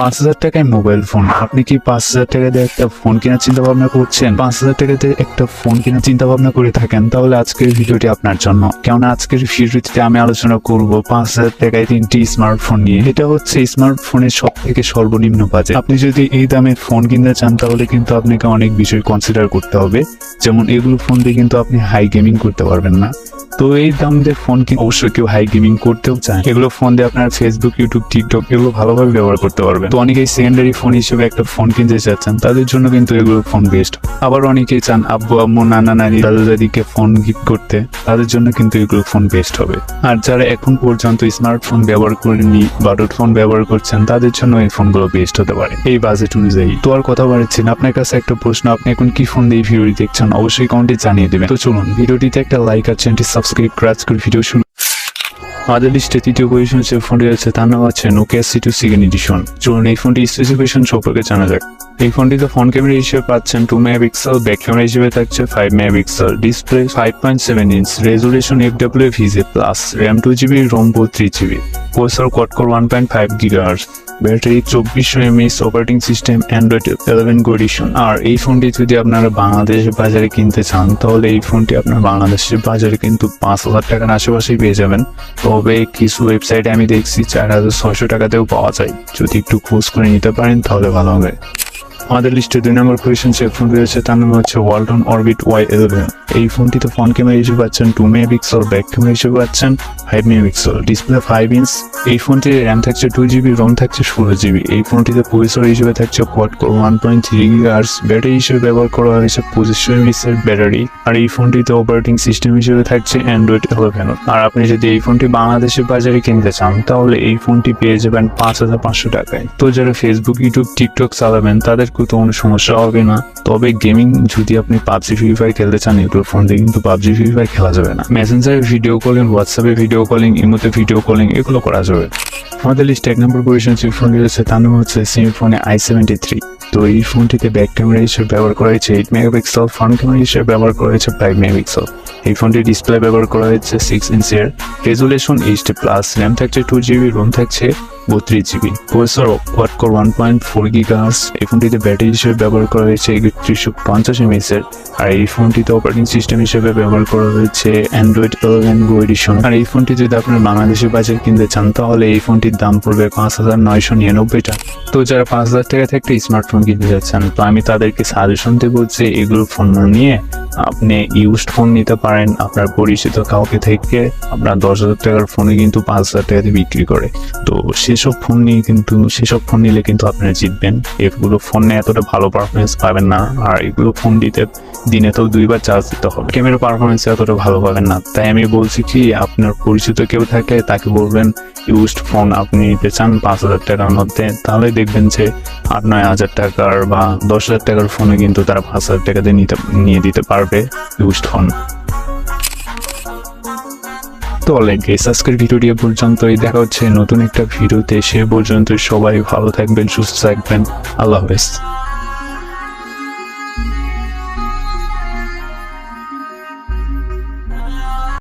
পাঁচ হাজার টাকায় মোবাইল ফোন আপনি কি পাঁচ হাজার টাকা দিয়ে একটা ফোন কেনার চিন্তা ভাবনা করছেন? পাঁচ হাজার টাকা দিয়ে একটা ফোন কেনার চিন্তা ভাবনা করে থাকেন, তাহলে আজকের ভিডিওটি আপনার জন্য। কেননা আজকের ভিডিওটিতে আমি আলোচনা করব পাঁচ হাজার টাকায় তিনটি স্মার্টফোন নিয়ে। এটা হচ্ছে স্মার্টফোনের সব থেকে সর্বনিম্ন বাজেট আপনি যদি এই দামে ফোন কিনতে চান, তাহলে কিন্তু আপনাকে অনেক বিষয় কনসিডার করতে হবে। যেমন এগুলো ফোন দিয়ে কিন্তু আপনি হাই গেমিং করতে পারবেন না। তো এই দাম দিয়ে ফোন কি অবশ্যই কেউ হাই গেমিং করতেও চায়? এগুলো ফোন দিয়ে আপনার ফেসবুক ইউটিউব টিকটক এগুলো ভালোভাবে ব্যবহার করতে পারবেন। তো অনেকেই সেকেন্ডারি ফোন হিসেবে একটা ফোন কিনতে চাচ্ছেন, তাদের জন্য কিন্তু এগুলো ফোন বেস্ট আবার অনেকেই চান আব্বু, আম্মু, নানা, নানি, দাদা, দাদিকে ফোন গিফট করতে, তাদের জন্য কিন্তু এগুলো ফোন বেস্ট হবে। আর যারা এখন পর্যন্ত স্মার্টফোন ব্যবহার করেননি বাটন ফোন ব্যবহার করছেন, তাদের জন্য এই ফোনগুলো বেস্ট হতে পারে। এই বাজেট অনুযায়ী। তো আর কথা বাড়াচ্ছি না, আপনার কাছে একটা প্রশ্ন, আপনি এখন কি ফোন দিয়ে ভিডিওটি দেখছেন? অবশ্যই কমেন্টে জানিয়ে দেবেন। তো চলুন ভিডিওটিতে একটা লাইক আর চ্যানেলটি সাবস্ক্রাইব করে আজকের ভিডিও শুন। আমাদের লিস্টে তৃতীয় পজিশন যে ফোনটি আছে তার নাম আছে Nokia C two second edition চলুন এই ফোনটি স্পেসিফিকেশন সম্পর্কে জানা যাক। এই ফোনটিতে ফ্রন্ট ক্যামেরা হিসেবে পাচ্ছেন টু মেগাপিক্সেল ব্যাক ক্যামেরা হিসেবে থাকছে five megapixel display five point seven inch resolution F W VGA plus RAM two GB ROM four three GB processor quad one point five gigahertz battery চব্বিশশো MS operating system Android eleven edition আর এই ফোনটি যদি আপনারা বাংলাদেশের বাজারে কিনতে চান, তাহলে এই ফোনটি আপনার বাংলাদেশের বাজারে কিন্তু পাঁচ হাজার টাকার আশেপাশেই পেয়ে যাবেন। তবে কিছু ওয়েবসাইটে আমি দেখছি চার হাজার ছয়শো টাকাতেও পাওয়া যায়। যদি একটু খোঁজ করে নিতে পারেন, তাহলে ভালো হবে। আমাদের লিস্টে দুই নম্বর পজিশন যে ফোন রয়েছে, তার নাম হচ্ছে ওয়ালটন অরবিট ওয়াই ইলেভেন এই ফোনটিতে ফ্রন্ট ক্যামেরা হিসেবে পাচ্ছেন টু মেগাপিক্সেল ব্যাক ক্যামেরা হিসেবে পাচ্ছেন five megapixel display five inch এই ফোনটির র্যাম থাকছে টু জিবি রম থাকছে ষোলো জিবি এই ফোনটিতে প্রসেসর হিসেবে থাকছে quad core one point three gigahertz battery হিসেবে ব্যবহার করা হয়েছে পঁচিশশো এমএসের ব্যাটারি আর এই ফোনটিতে অপারেটিং সিস্টেম হিসেবে থাকছে অ্যান্ড্রয়েড ইলেভেন আর আপনি যদি এই ফোনটি বাংলাদেশের বাজারে কিনতে চান, তাহলে এই ফোনটি পেয়ে যাবেন পাঁচ হাজার পাঁচশো টাকায়। তো যারা ফেসবুক ইউটিউব টিকটক চালাবেন, তাদের কোনো কোনো সমস্যা হবে না। তবে গেমিং যদি আপনি পাবজি ফ্রি ফায়ার খেলতে চান এগুলো ফোন দিয়ে কিন্তু পাবজি ফ্রি ফায়ার খেলা যাবে না। মেসেঞ্জারে ভিডিও কলিং হোয়াটসঅ্যাপে ভিডিও কলিং ইমোতে ভিডিও কলিং এগুলো করা যাবে। আমাদের লিস্ট এক নম্বর পজিশন যে ফোন রয়েছে, তার নাম হচ্ছে সিমি ফোনে আই সেভেন্টি থ্রি তো এই ফোনটিতে ব্যাক ক্যামেরা হিসেবে ব্যবহার করা হয়েছে এইট মেগাপিক্সেল ফ্রন্ট ক্যামেরা হিসেবে ব্যবহার করা হয়েছে ফাইভ মেগাপিক্সেল এই ফোনটির ডিসপ্লে ব্যবহার করা হয়েছে সিক্স ইঞ্চের রেজুলেশন এইচডি প্লাস র্যাম থাকছে টু জিবি রোম থাকছে বত্রিশ GB. Processor quad core one point four gigahertz এই ফোনটিতে ব্যাটারি হিসেবে ব্যবহার করা হয়েছে একত্রিশশো পঞ্চাশ এমএস এর আর এই ফোনটিতে অপারেটিং সিস্টেম হিসেবে ব্যবহার করা হয়েছে অ্যান্ড্রয়েড ইলেভেন গো এডিশন আর এই ফোনটি যদি আপনার বাংলাদেশের বাজার কিনতে চান, তাহলে এই ফোনটির দাম পড়বে পাঁচ হাজার নয়শো নিরানব্বই টাকা তো যারা পাঁচ হাজার টাকা থেকে একটা স্মার্টফোন কিনতে যাচ্ছেন, তো আমি তাদেরকে সাজেশন দেবো যে এগুলো ফোন নিয়ে আপনি ইউজড ফোন নিতে পারেন, আপনার পরিচিত কাউকে থেকে আপনার দশ হাজার টাকার ফোনে কিন্তু পাঁচ হাজার টাকাতে বিক্রি করে। তো সেসব ফোন নিয়ে কিন্তু, সেসব ফোন নিলে কিন্তু আপনারা জিতবেন। এগুলো ফোনে এতটা ভালো পারফরমেন্স পাবেন না, আর এগুলো ফোন দিতে দিনে তো দুইবার চার্জ দিতে হবে। ক্যামেরা পারফরমেন্স এতটা ভালো পাবেন না। তাই আমি বলছি কি, আপনার পরিচিত কেউ থাকে তাকে বলবেন ইউজড ফোন আপনি নিতে চান, পাঁচ হাজার টাকার মধ্যে, তাহলে দেখবেন যে আট, নয় হাজার টাকার বা দশ হাজার টাকার ফোনে কিন্তু তারা পাঁচ হাজার টাকাতে নিতে, নিয়ে দিতে পারবে ইউজড ফোন তো অলরেডি গেস আজকের ভিডিওটি পর্যন্তই। দেখা হচ্ছে নতুন একটা ভিডিওতে। সে পর্যন্ত সবাই ভালো থাকবেন, সুস্থ থাকবেন। আল্লাহ হাফেজ।